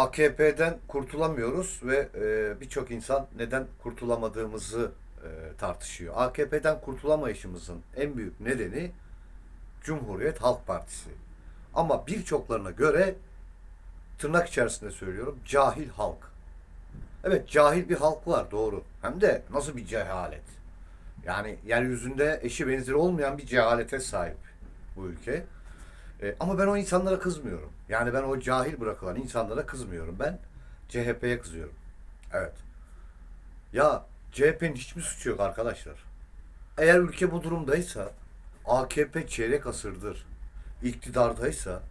AKP'den kurtulamıyoruz ve e, birçok insan neden kurtulamadığımızı e, tartışıyor. AKP'den kurtulamayışımızın en büyük nedeni Cumhuriyet Halk Partisi. Ama birçoklarına göre tırnak içerisinde söylüyorum cahil halk. Evet cahil bir halk var doğru. Hem de nasıl bir cehalet. Yani yeryüzünde eşi benzeri olmayan bir cehalete sahip bu ülke. E, ama ben o insanlara kızmıyorum. Yani ben o cahil bırakılan insanlara kızmıyorum. Ben CHP'ye kızıyorum. Evet. Ya CHP'nin hiçbir suçu yok arkadaşlar. Eğer ülke bu durumdaysa AKP çeyrek asırdır iktidardaysa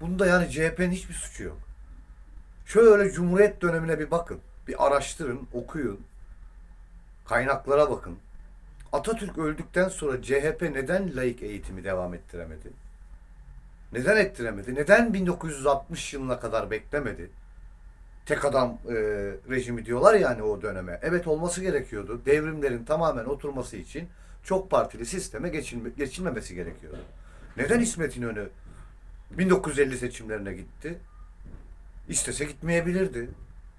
bunda yani CHP'nin hiçbir suçu yok. Şöyle Cumhuriyet dönemine bir bakın. Bir araştırın, okuyun. Kaynaklara bakın. Atatürk öldükten sonra CHP neden laik eğitimi devam ettiremedi? Neden ettiremedi? Neden 1960 yılına kadar beklemedi? Tek adam e, rejimi diyorlar yani o döneme. Evet olması gerekiyordu. Devrimlerin tamamen oturması için çok partili sisteme geçilme, geçilmemesi gerekiyordu. Neden İsmet İnönü 1950 seçimlerine gitti? İstese gitmeyebilirdi.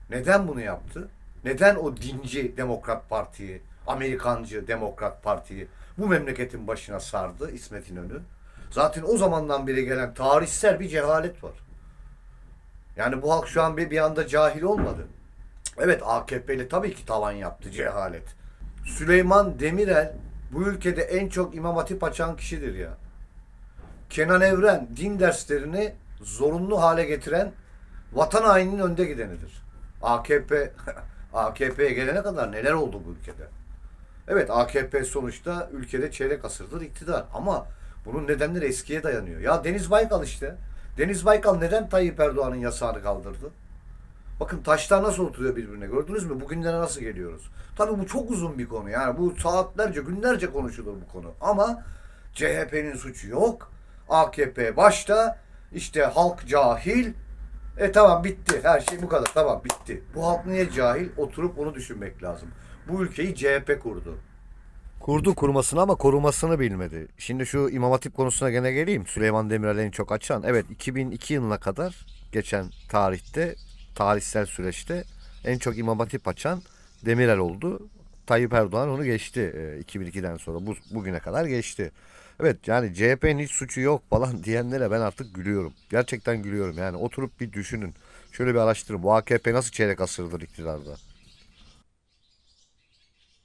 Neden bunu yaptı? Neden o dinci Demokrat Parti'yi, Amerikancı Demokrat Parti'yi bu memleketin başına sardı İsmet İnönü? Zaten o zamandan beri gelen tarihsel bir cehalet var. Yani bu halk şu an bir, bir anda cahil olmadı. Evet AKP'li tabii ki tavan yaptı cehalet. Süleyman Demirel bu ülkede en çok imam hatip açan kişidir ya. Kenan Evren din derslerini zorunlu hale getiren vatan haininin önde gidenidir. AKP AKP'ye gelene kadar neler oldu bu ülkede? Evet AKP sonuçta ülkede çeyrek asırdır iktidar ama bunun nedenleri eskiye dayanıyor. Ya Deniz Baykal işte. Deniz Baykal neden Tayyip Erdoğan'ın yasağını kaldırdı? Bakın taşlar nasıl oturuyor birbirine gördünüz mü? Bugünlere nasıl geliyoruz? Tabii bu çok uzun bir konu. Yani bu saatlerce, günlerce konuşulur bu konu. Ama CHP'nin suçu yok. AKP başta. işte halk cahil. E tamam bitti. Her şey bu kadar. Tamam bitti. Bu halk niye cahil? Oturup onu düşünmek lazım. Bu ülkeyi CHP kurdu. Kurdu kurmasını ama korumasını bilmedi. Şimdi şu İmam Hatip konusuna gene geleyim. Süleyman Demirel en çok açan. Evet 2002 yılına kadar geçen tarihte, tarihsel süreçte en çok İmam Hatip açan Demirel oldu. Tayyip Erdoğan onu geçti e, 2002'den sonra. Bu, bugüne kadar geçti. Evet yani CHP'nin hiç suçu yok falan diyenlere ben artık gülüyorum. Gerçekten gülüyorum yani oturup bir düşünün. Şöyle bir araştırın. Bu AKP nasıl çeyrek asırdır iktidarda?